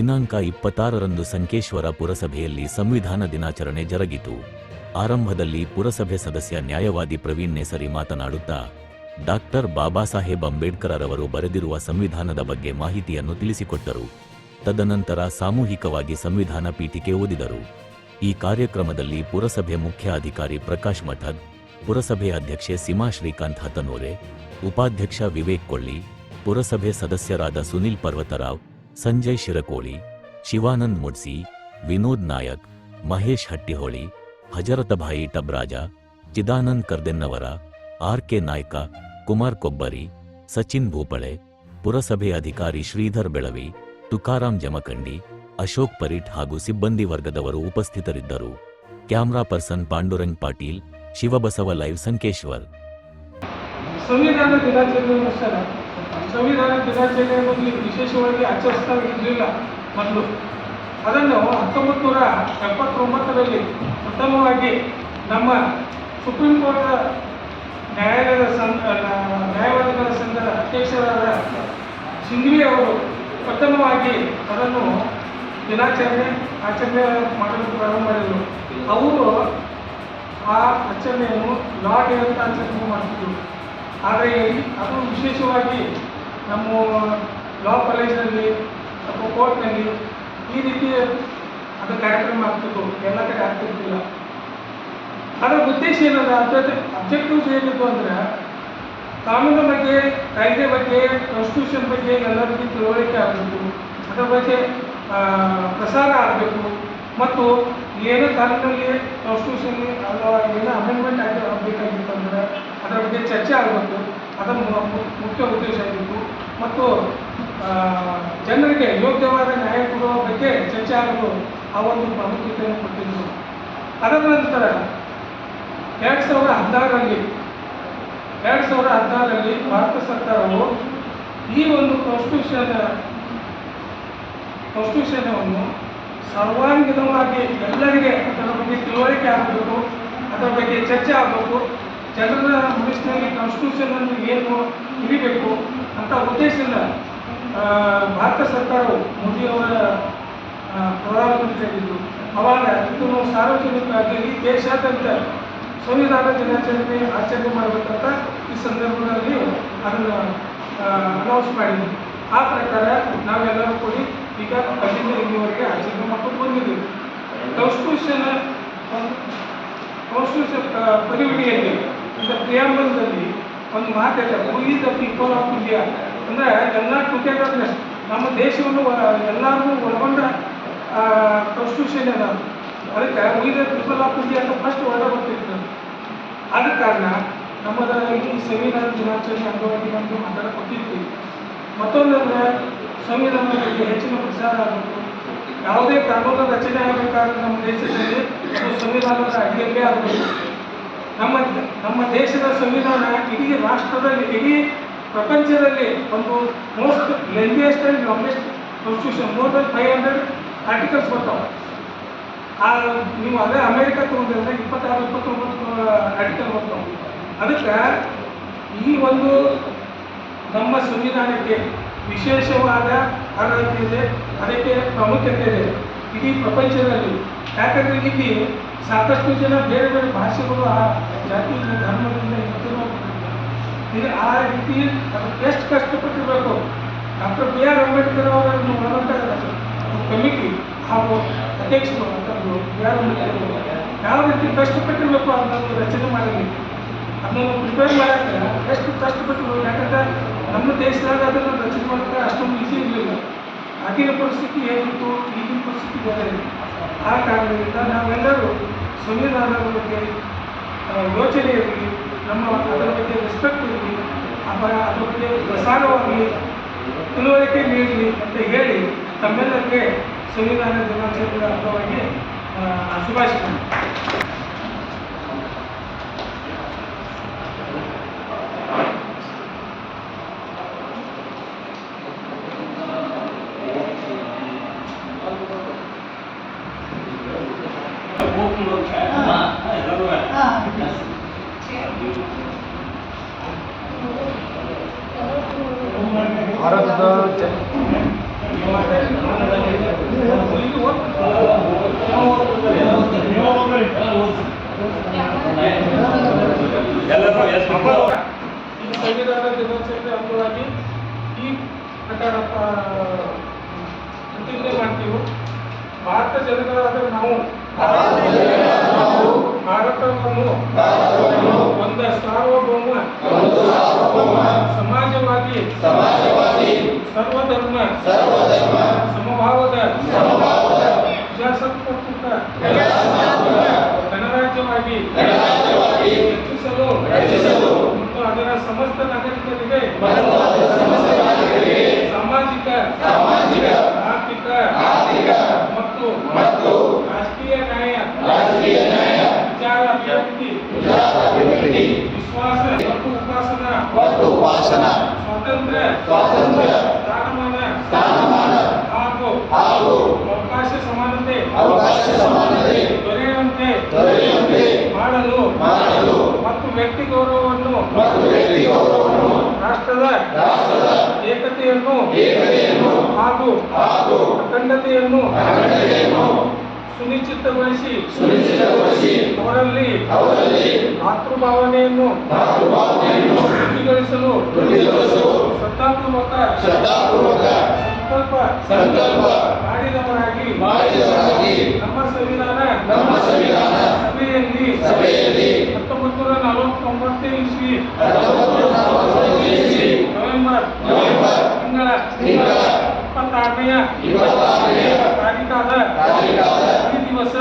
ದಿನಾಂಕ ಇಪ್ಪತ್ತಾರರಂದು ಸಂಕೇಶ್ವರ ಪುರಸಭೆಯಲ್ಲಿ ಸಂವಿಧಾನ ದಿನಾಚರಣೆ ಜರುಗಿತು. ಆರಂಭದಲ್ಲಿ ಪುರಸಭೆ ಸದಸ್ಯ ನ್ಯಾಯವಾದಿ ಪ್ರವೀಣ್ ನೇಸರಿ ಮಾತನಾಡುತ್ತಾ, ಡಾಕ್ಟರ್ ಬಾಬಾ ಸಾಹೇಬ್ ಅಂಬೇಡ್ಕರ್ರವರು ಬರೆದಿರುವ ಸಂವಿಧಾನದ ಬಗ್ಗೆ ಮಾಹಿತಿಯನ್ನು ತಿಳಿಸಿಕೊಟ್ಟರು. ತದನಂತರ ಸಾಮೂಹಿಕವಾಗಿ ಸಂವಿಧಾನ ಪೀಠಿಕೆ ಓದಿದರು. ಈ ಕಾರ್ಯಕ್ರಮದಲ್ಲಿ ಪುರಸಭೆ ಮುಖ್ಯ ಅಧಿಕಾರಿ ಪ್ರಕಾಶ್ ಮಠದ್, ಪುರಸಭೆ ಅಧ್ಯಕ್ಷೆ ಸಿಮಾ ಶ್ರೀಕಾಂತ್ ಹತನೂರೆ, ಉಪಾಧ್ಯಕ್ಷ ವಿವೇಕ್ ಕೊಳ್ಳಿ, ಪುರಸಭೆ ಸದಸ್ಯರಾದ ಸುನಿಲ್ ಪರ್ವತರಾವ್ ಸಂಜಯ್ ಶಿರಕೋಳಿ, ಶಿವಾನಂದ್ ಮುಡ್ಸಿ, ವಿನೋದ್ ನಾಯಕ್, ಮಹೇಶ್ ಹಟ್ಟಿಹೊಳಿ, ಹಜರತಭಾಯಿ ಟಬ್ರಾಜ, ಚಿದಾನಂದ್ ಕರ್ದೆನ್ನವರ, ಆರ್ ಕೆ ನಾಯ್ಕ, ಕುಮಾರ್ ಕೊಬ್ಬರಿ, ಸಚಿನ್ ಭೂಪಳೆ, ಪುರಸಭೆ ಅಧಿಕಾರಿ ಶ್ರೀಧರ್ ಬೆಳವಿ, ತುಕಾರಾಂ ಜಮಖಂಡಿ, ಅಶೋಕ್ ಪರಿಟ್ ಹಾಗೂ ಸಿಬ್ಬಂದಿ ವರ್ಗದವರು ಉಪಸ್ಥಿತರಿದ್ದರು. Camera person Pandurang Patil, Shivabasava live Sankeshwar. ಸಂವಿಧಾನ ದಿನಾಚರಣೆ ಸಂವಿಧಾನ ದಿನಾಚರಣೆಯನ್ನು ಇಲ್ಲಿ ವಿಶೇಷವಾಗಿ ಆಚರಿಸ್ತಾ ಇರಲಿಲ್ಲ ಮೊದಲು. ಅದನ್ನು ಹತ್ತೊಂಬತ್ತು ನೂರ ಎಪ್ಪತ್ತೊಂಬತ್ತರಲ್ಲಿ ಪ್ರಥಮವಾಗಿ ನಮ್ಮ ಸುಪ್ರೀಂ ಕೋರ್ಟ್ ನ್ಯಾಯಾಲಯದ ಸಂಘ ನ್ಯಾಯವಾದಿಗಳ ಸಂಘದ ಅಧ್ಯಕ್ಷರಾದ ಸಿಂಘ್ವಿ ಅವರು ಪ್ರಥಮವಾಗಿ ಅದನ್ನು ದಿನಾಚರಣೆ, ಆಚರಣೆ ಮಾಡಲು ಪ್ರಾರಂಭ ಮಾಡಿದರು. ಅವರು ಆ ಆಚರಣೆಯನ್ನು ಲಾ ಡೇ ಅಂತ ಆಚರಣೆ ಮಾಡ್ತಿದ್ರು. ಆದರೆ ಅದು ವಿಶೇಷವಾಗಿ ನಮ್ಮ ಲಾ ಕಾಲೇಜಿನಲ್ಲಿ ಅಥವಾ ಕೋರ್ಟ್ನಲ್ಲಿ ಈ ರೀತಿ ಅದು ಕಾರ್ಯಕ್ರಮ ಆಗ್ತಿತ್ತು. ಎಲ್ಲ ಕಡೆ ಆಗ್ತಿರ್ತಿಲ್ಲ ಅದರ ಉದ್ದೇಶ ಏನದ ಅಬ್ಜೆಕ್ಟಿವ್ಸ್ ಏನಿತ್ತು ಅಂದರೆ ಕಾನೂನು ಬಗ್ಗೆ, ಕಾಯ್ದೆ ಬಗ್ಗೆ ಕಾನ್ಸ್ಟಿಟ್ಯೂಷನ್ ಬಗ್ಗೆ ಎಲ್ಲರಿಗೂ ತಿಳುವಳಿಕೆ ಆಗಬೇಕು. ಅದರ ಬಗ್ಗೆ ಪ್ರಸಾರ ಆಗಬೇಕು. ಮತ್ತು ಏನು ಕಾನೂನಲ್ಲಿ ಕಾನ್ಸ್ಟಿಟ್ಯೂಷನ್ ಅಥವಾ ಏನೋ ಅಮೆಂಡ್ಮೆಂಟ್ ಆಗಿ ಆಗಬೇಕಾಗಿತ್ತು ಅಂದರೆ ಅದರ ಬಗ್ಗೆ ಚರ್ಚೆ ಆಗಬೇಕು. ಮು- ಮುಖ್ಯ ಉದ್ದೇಶ ಆಗಿತ್ತು. ಮತ್ತು ಜನರಿಗೆ ಯೋಗ್ಯವಾದ ನ್ಯಾಯ ಕೊಡುವ ಬಗ್ಗೆ ಚರ್ಚೆ ಆಗಲು ಆ ಒಂದು ಪ್ರಾಮುಖ್ಯತೆಯನ್ನು ಕೊಟ್ಟಿದ್ದರು ಅದರ ನಂತರ ಎರಡು ಸಾವಿರದ ಹದಿನಾರರಲ್ಲಿ, ಎರಡು ಸಾವಿರದ ಹದಿನಾರರಲ್ಲಿ ಭಾರತ ಸರ್ಕಾರವು ಈ ಒಂದು ಕಾನ್ಸ್ಟಿಟ್ಯೂಷನ್ ಕಾನ್ಸ್ಟಿಟ್ಯೂಷನವನ್ನು ಸರ್ವಾಂಗೀಣವಾಗಿ ಎಲ್ಲರಿಗೆ ಅದರ ಬಗ್ಗೆ ತಿಳುವಳಿಕೆ ಆಗಬೇಕು, ಅದರ ಬಗ್ಗೆ ಚರ್ಚೆ ಆಗಬೇಕು, ಜನರ ಮನಸ್ಸಿನಲ್ಲಿ ಕಾನ್ಸ್ಟಿಟ್ಯೂಷನ್ ಅನ್ನು ಏನು ಹಿಡಿಬೇಕು ಅಂತ ಉದ್ದೇಶದಿಂದ ಭಾರತ ಸರ್ಕಾರವು ಮೋದಿಯವರ ಆ, ಪ್ರಧಾನಮಂತ್ರಿ ಆಗಿದ್ದರು ಅವಾಗ ಇದನ್ನು ಸಾರ್ವಜನಿಕವಾಗಿ ದೇಶಾದ್ಯಂತ ಸಂವಿಧಾನ ದಿನಾಚರಣೆ ಆಚರಣೆ ಮಾಡಬೇಕಂತ ಈ ಸಂದರ್ಭದಲ್ಲಿ ಅದನ್ನು ಅನೌನ್ಸ್ ಮಾಡಿದ್ವಿ. ಆ ಪ್ರಕಾರ ನಾವೆಲ್ಲರೂ ಕೂಡಿ ಈಗ ಅಲ್ಲಿಂದ ಇಲ್ಲಿವರೆಗೆ ಆಚರಣೆ ಮಾಡ್ಕೊಂಡು ಬಂದಿದ್ದೀವಿ. ಕಾನ್ಸ್ಟಿಟ್ಯೂಷನ್ ಕಾನ್ಸ್ಟಿಟ್ಯೂಷನ್ ಪರಿವಿಡಿಯಲ್ಲಿ ಅಂದರೆ ಪ್ರಿಯಾಂಬಲದಲ್ಲಿ ಒಂದು ಮಾತಿದೆ we the people of India ಅಂದರೆ ಎಲ್ಲ ಟುಗೆದರ್ನೆಸ್ ನಮ್ಮ ದೇಶವನ್ನು ಎಲ್ಲರಿಗೂ ಒಳಗೊಂಡ ಕಾನ್ಸ್ಟಿಟ್ಯೂಷನ್ ಅದ ಅದಕ್ಕೆ we the people of India ಅಂತ ಫಸ್ಟ್ ವರ್ಡ ಬರ್ತಿತ್ತು. ಆದ ಕಾರಣ ನಮ್ಮದ ಈ ಸಂವಿಧಾನ ದಿನಾಚರಣೆ ಅಂಗವಾಗಿ ನಮಗೆ ಮಾತಾಡ ಕೊಟ್ಟಿದ್ವಿ. ಮತ್ತೊಂದು ಅಂದರೆ ಸಂವಿಧಾನದ ಬಗ್ಗೆ ಹೆಚ್ಚಿನ ಪ್ರಚಾರ ಆಗಬೇಕು ಯಾವುದೇ ಕಾನೂನು ರಚನೆ ಆಗಬೇಕಾದ್ರೆ ನಮ್ಮ ದೇಶದಲ್ಲಿ ಸಂವಿಧಾನದ ಅಡಿಯಲ್ಲೇ ಆಗಬೇಕು ನಮ್ಮ ನಮ್ಮ ದೇಶದ ಸಂವಿಧಾನ ಇಡೀ ರಾಷ್ಟ್ರದಲ್ಲಿ, ಇಡೀ ಪ್ರಪಂಚದಲ್ಲಿ ಒಂದು most lengthiest and longest constitution more than five hundred articles ಬರ್ತಾವೆ. ಆ, ನೀವು ಅದೇ ಅಮೇರಿಕ ತಗೊಂಡ್ರೆ ಇಪ್ಪತ್ತಾರು, ಇಪ್ಪತ್ತೊಂಬತ್ತು ಆರ್ಟಿಕಲ್ ಬರ್ತಾವೆ. ಅದಕ್ಕೆ ಈ ಒಂದು ನಮ್ಮ ಸಂವಿಧಾನಕ್ಕೆ ವಿಶೇಷವಾದ ಅರ್ಹತೆ ಇದೆ, ಅದಕ್ಕೆ ಪ್ರಾಮುಖ್ಯತೆ ಇದೆ. ಇಡೀ ಪ್ರಪಂಚದಲ್ಲಿ ಯಾಕಂದರೆ ಇಲ್ಲಿ ಸಾಕಷ್ಟು ಜನ ಬೇರೆ ಬೇರೆ ಭಾಷೆಗಳು ಆ ಜಾತಿಯಿಂದ, ಧರ್ಮದಿಂದ ಇರ್ತಿರೋ ಇದು ಆ ರೀತಿ ಅದಕ್ಕೆ ಎಷ್ಟು ಕಷ್ಟಪಟ್ಟಿರಬೇಕು. ಡಾಕ್ಟರ್ ಬಿ ಆರ್ ಅಂಬೇಡ್ಕರ್ ಅವರನ್ನು ಒಳಗೊಂಡ ಕಮಿಟಿ ಹಾಗೂ ಅಧ್ಯಕ್ಷರು ಅಂತಂದು ಬಿ ಆರ್ ಅಂಬೇಡ್ಕರ್ ಯಾವ ರೀತಿ ಕಷ್ಟಪಟ್ಟಿರಬೇಕು ಅನ್ನೋದು ರಚನೆ ಮಾಡಲಿ ಅದನ್ನು ಪ್ರಿಪೇರ್ ಮಾಡೋಕ್ಕೆ ಎಷ್ಟು ಕಷ್ಟಪಟ್ಟು ಯಾಕಂದ್ರೆ ನಮ್ಮ ದೇಶದಾಗ ಅದನ್ನು ರಚನೆ ಮಾಡೋಕ್ಕೆ ಅಷ್ಟೊಂದು ಈಸಿ ಇರಲಿಲ್ಲ. ಆಗಿನ ಪರಿಸ್ಥಿತಿ ಏನಿತ್ತು ಈಗಿನ ಪರಿಸ್ಥಿತಿ ಬೇರೆ ಆ ಕಾರಣದಿಂದ ನಾವೆಲ್ಲರೂ ಸಂವಿಧಾನದ ಬಗ್ಗೆ ಯೋಚನೆ ಇರಲಿ ನಮ್ಮ ಅದರ ಬಗ್ಗೆ ರೆಸ್ಪೆಕ್ಟ್ ಇರಲಿ ಅದರ ಅದ್ರ ಬಗ್ಗೆ ಪ್ರಸಾರವಾಗಲಿ ತಿಳುವಳಿಕೆ ನೀಡಲಿ ಅಂತ ಹೇಳಿ ತಮ್ಮೆಲ್ಲರಿಗೆ ಸಂವಿಧಾನ ದಿನಾಚರಣೆಯ ಅಂಗವಾಗಿ ಶುಭಾಶಯ. ಭಾರತದ ಜನ. ಎಲ್ಲರೂ ಈ ಸಂವಿಧಾನ ದಿನಾಚರಣೆ ಅಂಗವಾಗಿ ಈ ಪ್ರಕಾರ ಪ್ರತಿಜ್ಞೆ ಮಾಡ್ತೀವಿ ಭಾರತ ಜನಗಳಾದ್ರೆ ನಾವು ಸರ್ವಧರ್ಮ ಸಮಭಾವದ ಪ್ರಜಾಸತ್ತಾತ್ಮಕ ಗಣರಾಜ್ಯವಾಗಿ ರಚಿಸಲು ಮತ್ತು ಅದರ ಸಮಸ್ತ ನಾಗರಿಕರಿಗೆ ಸಾಮಾಜಿಕ ಆರ್ಥಿಕ ಮತ್ತು ರಾಷ್ಟ್ರೀಯ ನ್ಯಾಯ ವಿಚಾರ ಅಭಿವ್ಯಕ್ತಿ ವಿಶ್ವಾಸ ಮತ್ತು ಉಪಾಸನಾ ಸ್ವಾತಂತ್ರ್ಯ ಸ್ಥಾನಮಾನ ವ್ಯಕ್ತಿ ಗೌರವವನ್ನು ರಾಷ್ಟ್ರದ ಏಕತೆಯನ್ನು ಹಾಗೂ ಅಖಂಡತೆಯನ್ನು ಸುನಿಶ್ಚಿತಗೊಳಿಸಿ ಅವರಲ್ಲಿ ಮಾತೃಭಾವನೆಯನ್ನು ವೃದ್ಧಿಗೊಳಿಸಲು ಶ್ರದ್ಧಾಪೂರ್ವಕ ಸಂಕಲ್ಪ ಮಾಡಿದವರಾಗಿ ನಮ್ಮ ಸಂವಿಧಾನ ನಮ್ಮ ಸಂವಿಧಾನ ಸಭೆಯಲ್ಲಿ ಹತ್ತೊಂಬತ್ತು ನೂರ ನಲವತ್ತೊಂಬತ್ತನೇ ಇಸ್ವಿ ನವೆಂಬರ್ ತಿಂಗಳ ಇಪ್ಪತ್ತಾರನೆಯ ತಾರೀಕಾದ ಈ ದಿವಸ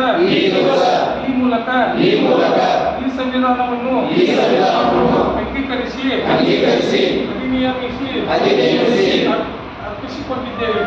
ಈ ಮೂಲಕ ಈ ಸಂವಿಧಾನವನ್ನು ಅಂಗೀಕರಿಸಿ ಅಧಿನಿಯಮಿಸಿ ಅರ್ಪಿಸಿಕೊಂಡಿದ್ದೇವೆ